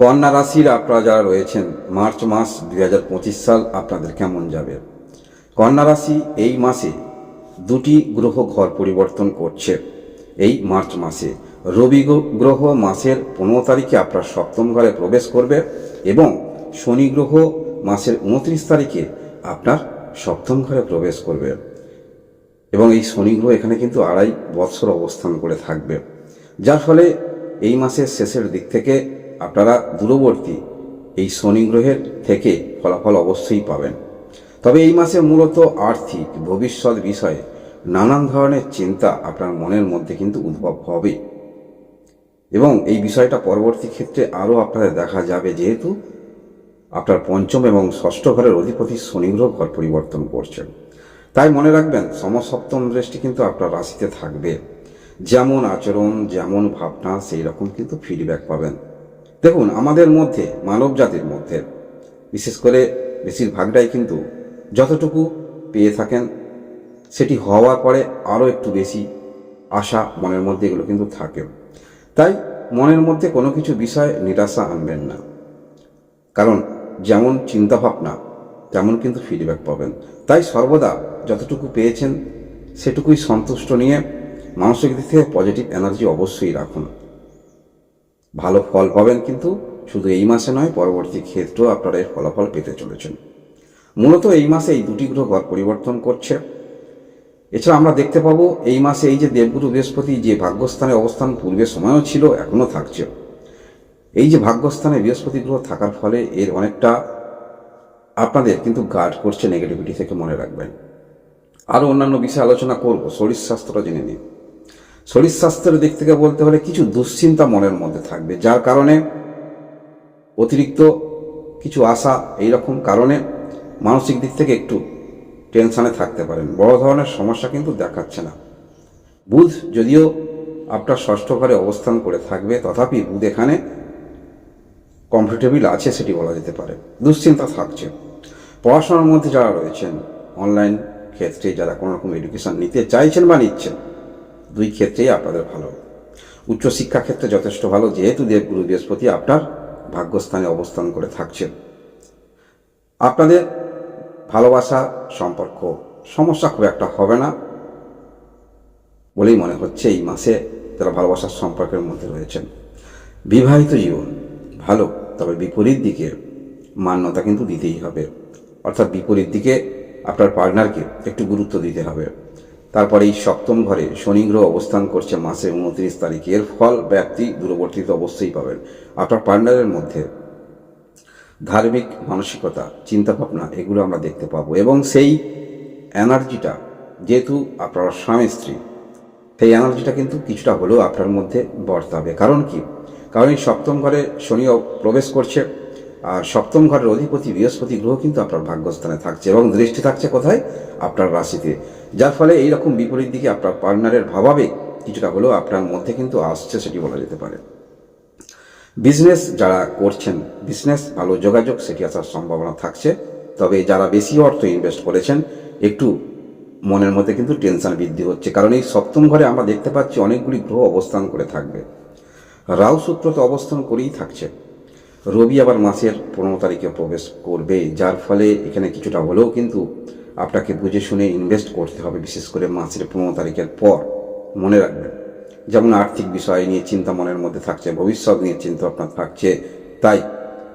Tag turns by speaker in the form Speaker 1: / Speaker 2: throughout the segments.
Speaker 1: কন্যা রাশির আপনারা যারা রয়েছেন, মার্চ মাস দুই হাজার পঁচিশ সাল আপনাদের কেমন যাবে? কন্যা রাশি এই মাসে দুটি গ্রহ ঘর পরিবর্তন করছে। এই মার্চ মাসে রবি গ্রহ মাসের পনেরো তারিখে আপনার সপ্তম ঘরে প্রবেশ করবে এবং শনি গ্রহ মাসের উনত্রিশ তারিখে আপনার সপ্তম ঘরে প্রবেশ করবে। এবং এই শনি গ্রহ এখানে কিন্তু আড়াই বৎসর অবস্থান করে থাকবে। যার ফলে এই মাসের শেষের দিক থেকে আপনারা দূরবর্তী এই শনি গ্রহের থেকে ফলাফল অবশ্যই পাবেন। তবে এই মাসে মূলত আর্থিক, ভবিষ্যৎ বিষয়ে নানান ধরনের চিন্তা আপনার মনের মধ্যে কিন্তু উদ্ভব হবে। এবং এই বিষয়টা পরবর্তী ক্ষেত্রে আরও আপনাদের দেখা যাবে যেহেতু আপনার পঞ্চম এবং ষষ্ঠ ঘরের অধিপতি শনিগ্রহ ঘর পরিবর্তন করছেন। তাই মনে রাখবেন, সমসপ্তম দৃষ্টি কিন্তু আপনার রাশিতে থাকবে। যেমন আচরণ, যেমন ভাবনা সেই রকম কিন্তু ফিডব্যাক পাবেন। দেখুন, আমাদের মধ্যে মানব জাতির মধ্যে, বিশেষ করে বেশিরভাগটাই কিন্তু যতটুকু পেয়ে থাকেন, সেটি হওয়ার পরে আরও একটু বেশি আশা মনের মধ্যে এগুলো কিন্তু থাকে। তাই মনের মধ্যে কোনো কিছু বিষয় নিরাশা আনবেন না। কারণ যেমন চিন্তাভাবনা, তেমন কিন্তু ফিডব্যাক পাবেন। তাই সর্বদা যতটুকু পেয়েছেন, সেটুকুই সন্তুষ্ট নিয়ে মানসিক দিক থেকে পজিটিভ এনার্জি অবশ্যই রাখুন। ভালো ফল পাবেন কিন্তু শুধু এই মাসে নয়, পরবর্তী ক্ষেত্রেও আপনারা এর ফলাফল পেতে চলেছেন। মূলত এই মাসে এই দুটি গ্রহ ঘর পরিবর্তন করছে। এছাড়া আমরা দেখতে পাবো এই মাসে এই যে দেবগুরু বৃহস্পতি যে ভাগ্যস্থানে অবস্থান পূর্বে সময়ও ছিল, এখনও থাকছে। এই যে ভাগ্যস্থানে বৃহস্পতি গ্রহ থাকার ফলে এর অনেকটা আপনাদের কিন্তু গার্ড করছে নেগেটিভিটি থেকে মনে রাখবেন। আরও অন্যান্য বিষয়ে আলোচনা করব, শরীর স্বাস্থ্যটা জেনে নিন। শরীর স্বাস্থ্যের দিক থেকে বলতে হলে কিছু দুশ্চিন্তা মনের মধ্যে থাকবে, যার কারণে অতিরিক্ত কিছু আশা এই রকম কারণে মানসিক দিক থেকে একটু টেনশানে থাকতে পারেন। বড় ধরনের সমস্যা কিন্তু দেখাচ্ছে না। বুধ যদিও আপনার ষষ্ঠ ঘরে অবস্থান করে থাকবে, তথাপি বুধ এখানে কমফোর্টেবল আছে সেটি বলা যেতে পারে। দুশ্চিন্তা থাকছে। পড়াশোনার মধ্যে যারা রয়েছেন অনলাইন ক্ষেত্রে যারা কোনো রকম এডুকেশন নিতে চাইছেন বা নিচ্ছেন দুই ক্ষেত্রেই আপনাদের ভালো। উচ্চশিক্ষা ক্ষেত্রে যথেষ্ট ভালো, যেহেতু দেবগুরু বৃহস্পতি আপনার ভাগ্যস্থানে অবস্থান করে থাকছেন। আপনাদের ভালোবাসা, সম্পর্ক, সমস্যা খুব একটা হবে না বলেই মনে হচ্ছে এই মাসে যারা ভালোবাসার সম্পর্কের মধ্যে রয়েছেন। বিবাহিত জীবন ভালো, তবে বিপরীত দিকে মান্যতা কিন্তু দিতেই হবে। অর্থাৎ বিপরীত দিকে আপনার পার্টনারকে একটু গুরুত্ব দিতে হবে। তারপরে এই সপ্তম ঘরে শনি গ্রহ অবস্থান করছে মাসে উনত্রিশ তারিখে এর ফল, ব্যাপ্তি, দূরবর্তীতে অবশ্যই পাবেন। আপনার পার্টনারের মধ্যে ধার্মিক মানসিকতা, চিন্তাভাবনা, এগুলো আমরা দেখতে পাবো। এবং সেই এনার্জিটা, যেহেতু আপনারা স্বামী, স্ত্রী, সেই এনার্জিটা কিন্তু কিছুটা হলেও আপনার মধ্যে বর্তাবে। কারণ কি? কারণ এই সপ্তম ঘরে শনি প্রবেশ করছে। সপ্তম ঘরের অধিপতি বৃহস্পতি গ্রহ কিন্তু আপনার ভাগ্যস্থানে থাকছে এবং দৃষ্টি থাকছে কোথায়? আপনার রাশিতে। যার ফলে এই রকম বিপরীত দিকে আপনার পার্টনারের ভাবাবেগ কিছুটা হলেও আপনার মধ্যে কিন্তু আসছে সেটি বলা যেতে পারে। বিজনেস যারা করছেন, বিজনেস ভালো যোগাযোগ সেটি আসার সম্ভাবনা থাকছে। তবে যারা বেশি অর্থ ইনভেস্ট করেছেন, একটু মনের মধ্যে কিন্তু টেনশন বৃদ্ধি হচ্ছে। কারণ এই সপ্তম ঘরে আমরা দেখতে পাচ্ছি অনেকগুলি গ্রহ অবস্থান করে থাকবে। রাহু সূত্র তো অবস্থান করেই থাকছে। রবি আবার মাসের পনেরো তারিখে প্রবেশ করবে, যার ফলে এখানে কিছুটা হলেও কিন্তু আপনাকে বুঝে শুনে ইনভেস্ট করতে হবে, বিশেষ করে মাসের পনেরো তারিখের পর। মনে রাখবেন, যেমন আর্থিক বিষয় নিয়ে চিন্তা মনের মধ্যে থাকছে, ভবিষ্যৎ নিয়ে চিন্তা আপনার থাকছে, তাই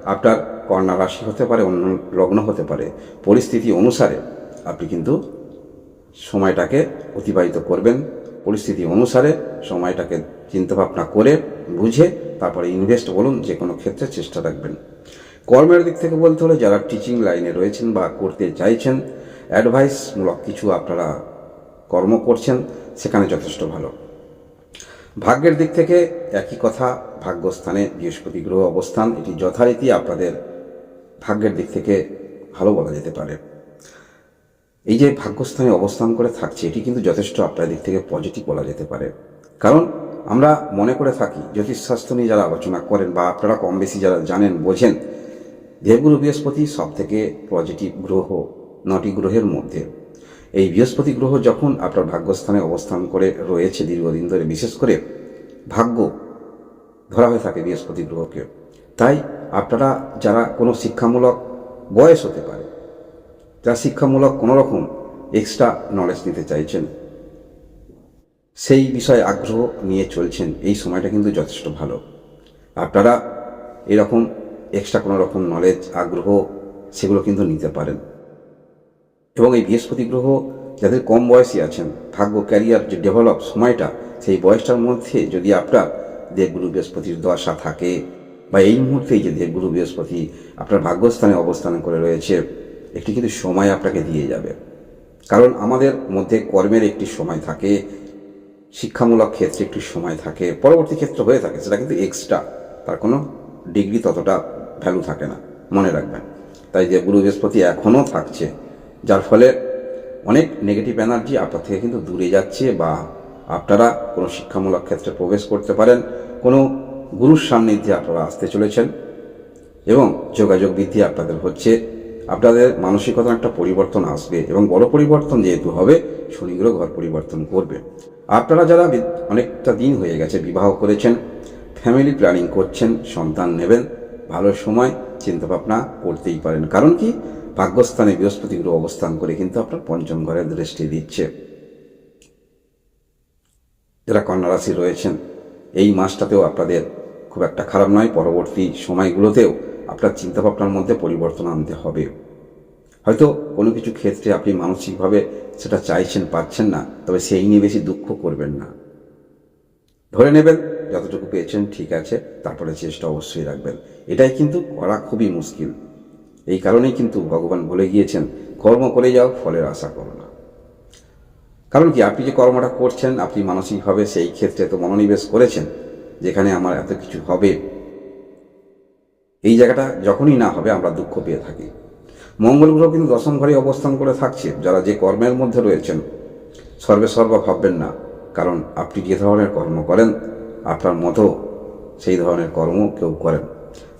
Speaker 1: আপনার কন্যা রাশি হতে পারে, অন্য লগ্ন হতে পারে, পরিস্থিতি অনুসারে আপনি কিন্তু সময়টাকে অতিবাহিত করবেন। পরিস্থিতি অনুসারে সময়টাকে চিন্তাভাবনা করে বুঝে তারপরে ইনভেস্ট বলুন, যে কোনো ক্ষেত্রে চেষ্টা রাখবেন। কর্মের দিক থেকে বলতে হলে যারা টিচিং লাইনে রয়েছেন বা করতে চাইছেন অ্যাডভাইসমূলক কিছু আপনারা কর্ম করছেন, সেখানে যথেষ্ট ভালো। ভাগ্যের দিক থেকে একই কথা, ভাগ্যস্থানে বৃহস্পতি গ্রহ অবস্থান, এটি যথারীতি আপনাদের ভাগ্যের দিক থেকে ভালো বলা যেতে পারে। এই যে ভাগ্যস্থানে অবস্থান করে থাকছে, এটি কিন্তু যথেষ্ট আপনার দিক থেকে পজিটিভ বলা যেতে পারে। কারণ আমরা মনে করে থাকি, জ্যোতিষশাস্ত্র নিয়ে যারা আলোচনা করেন বা আপনারা কম বেশি যারা জানেন, বোঝেন, দেবগুরু বৃহস্পতি সব থেকে পজিটিভ গ্রহ, নটি গ্রহের মধ্যে। এই বৃহস্পতি গ্রহ যখন আপনার ভাগ্যস্থানে অবস্থান করে রয়েছে দীর্ঘদিন ধরে, বিশেষ করে ভাগ্য ধরা হয়ে থাকে বৃহস্পতি গ্রহকে, তাই আপনারা যারা কোনো শিক্ষামূলক বয়স হতে পারে যারা শিক্ষামূলক কোনো রকম এক্সট্রা নলেজ নিতে চাইছেন। সেই বিষয়ে আগ্রহ নিয়ে চলছেন, এই সময়টা কিন্তু যথেষ্ট ভালো। আপনারা এরকম এক্সট্রা কোনো রকম নলেজ আগ্রহ, সেগুলো কিন্তু নিতে পারেন। এবং এই বৃহস্পতি গ্রহ যাদের কম বয়সী আছেন, ভাগ্য ক্যারিয়ার যে ডেভেলপ সময়টা, সেই বয়সটার মধ্যে যদি আপনার দেবগুরু বৃহস্পতির দশা থাকে বা এই মুহূর্তেই যে দেবগুরু বৃহস্পতি আপনার ভাগ্যস্থানে অবস্থান করে রয়েছে, একটি কিন্তু সময় আপনাকে দিয়ে যাবে। কারণ আমাদের মধ্যে কর্মের একটি সময় থাকে শিক্ষামূলক ক্ষেত্রে একটি সময় থাকে, পরবর্তী ক্ষেত্রে হয়ে থাকে, সেটা কিন্তু এক্সট্রা তার কোনো ডিগ্রি ততটা ভ্যালু থাকে না, মনে রাখবেন। তাই দেবগুরু বৃহস্পতি এখনও থাকছে, যার ফলে অনেক নেগেটিভ এনার্জি আপনার থেকে কিন্তু দূরে যাচ্ছে বা আপনারা কোনো শিক্ষামূলক ক্ষেত্রে প্রবেশ করতে পারেন, কোনো গুরুর সান্নিধ্যে আপনারা আসতে চলেছেন এবং যোগাযোগ বৃদ্ধি আপনাদের হচ্ছে। আপনাদের মানসিকতার একটা পরিবর্তন আসবে এবং বড় পরিবর্তন যেহেতু হবে, শনিগ্রহ ঘর পরিবর্তন করবে। আপনারা যারা অনেকটা দিন হয়ে গেছে বিবাহ করেছেন ফ্যামিলি প্ল্যানিং করছেন, সন্তান নেবেন, ভালো সময় চিন্তাভাবনা করতেই পারেন। কারণ কি? ভাগ্যস্থানে বৃহস্পতি গ্রহ অবস্থান করে কিন্তু আপনার পঞ্চম ঘরের দৃষ্টি দিচ্ছে। যারা কন্যা রাশি রয়েছেন, এই মাসটাতেও আপনাদের খুব একটা খারাপ নয়, পরবর্তী সময়গুলোতেও আপনার চিন্তাভাবনার মধ্যে পরিবর্তন আনতে হবে। হয়তো কোনো কিছু ক্ষেত্রে আপনি মানসিকভাবে সেটা চাইছেন, পাচ্ছেন না, তবে সেই নিয়ে বেশি দুঃখ করবেন না। ধরে নেবেন, যতটুকু পেয়েছেন ঠিক আছে, তারপরে চেষ্টা অবশ্যই রাখবেন। এটাই কিন্তু করা খুবই মুশকিল। এই কারণেই কিন্তু ভগবান বলে গিয়েছেন, কর্ম করে যাও, ফলের আশা করো না। কারণ কি, আপনি যে কর্মটা করছেন, আপনি মানসিকভাবে সেই ক্ষেত্রে তো মনোনিবেশ করেছেন যেখানে আমার এত কিছু হবে। এই জায়গাটা যখনই না হবে, আমরা দুঃখ পেয়ে থাকি। মঙ্গল গ্রহ কিন্তু দশম ঘরে অবস্থান করে থাকছে। যারা যে কর্মের মধ্যে রয়েছেন, সর্বে সর্বা ভাববেন না। কারণ আপনি যে ধরনের কর্ম করেন, আপনার মতো সেই ধরনের কর্ম কেউ করেন।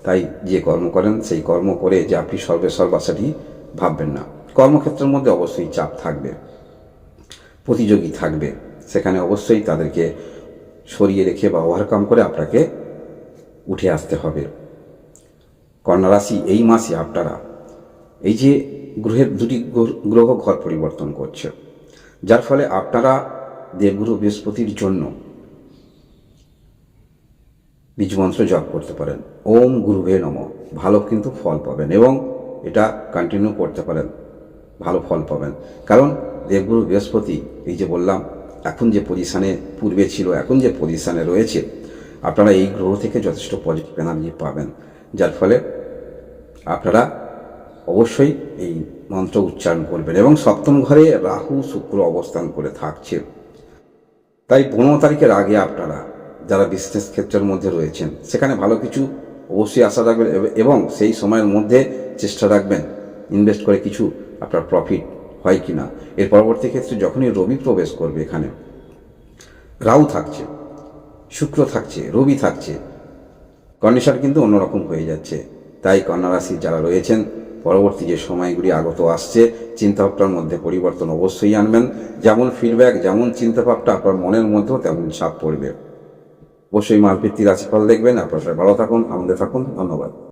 Speaker 1: তাই যে কর্ম করেন, সেই কর্ম করে যে আপনি সর্বে সর্বা সেটি ভাববেন না। কর্মক্ষেত্রের মধ্যে অবশ্যই চাপ থাকবে, প্রতিযোগী থাকবে। সেখানে অবশ্যই তাদেরকে সরিয়ে রেখে বা ওভারকাম করে আপনাকে উঠে আসতে হবে। কন্যা রাশি, এই মাসে আপনারা এই যে গ্রহের দুটি গ্রহ- ঘর পরিবর্তন করছে, যার ফলে আপনারা দেবগুরু বৃহস্পতির জন্য বীজমন্ত্র জপ করতে পারেন। ওম গুরুবে নম। ভালো কিন্তু ফল পাবেন এবং এটা কন্টিনিউ করতে পারেন। ভালো ফল পাবেন। কারণ দেবগুরু বৃহস্পতি, এই যে বললাম এখন যে পজিশানে পূর্বে ছিল, এখন যে পজিশানে রয়েছে, আপনারা এই গ্রহ থেকে যথেষ্ট পজিটিভ এনার্জি পাবেন। যার ফলে আপনারা অবশ্যই এই মন্ত্র উচ্চারণ করবেন এবং সপ্তম ঘরে রাহু শুক্র অবস্থান করে থাকছে। তাই পনেরো তারিখের আগে আপনারা যারা বিজনেস ক্ষেত্রের মধ্যে রয়েছেন, সেখানে ভালো কিছু অবশ্যই আশা রাখবেন এবং সেই সময়ের মধ্যে চেষ্টা রাখবেন। ইনভেস্ট করে কিছু আপনার প্রফিট হয় কি না এর পরবর্তী ক্ষেত্রে যখনই রবি প্রবেশ করবে এখানে, রাহু থাকছে, শুক্র থাকছে, রবি থাকছে, কন্ডিশন কিন্তু অন্যরকম হয়ে যাচ্ছে। তাই কন্যা রাশির যারা রয়েছেন, পরবর্তী যে সময়গুলি আগত আসছে, চিন্তাভাবনার মধ্যে পরিবর্তন অবশ্যই আনবেন। যেমন ফিডব্যাক যেমন চিন্তাভাবনা, আপনার মনের মধ্যেও তেমন ছাপ পড়বে। অবশ্যই মাসভিত্তিক রাশিফল দেখবেন। আপনার সবাই ভালো থাকুন, আনন্দে থাকুন। ধন্যবাদ।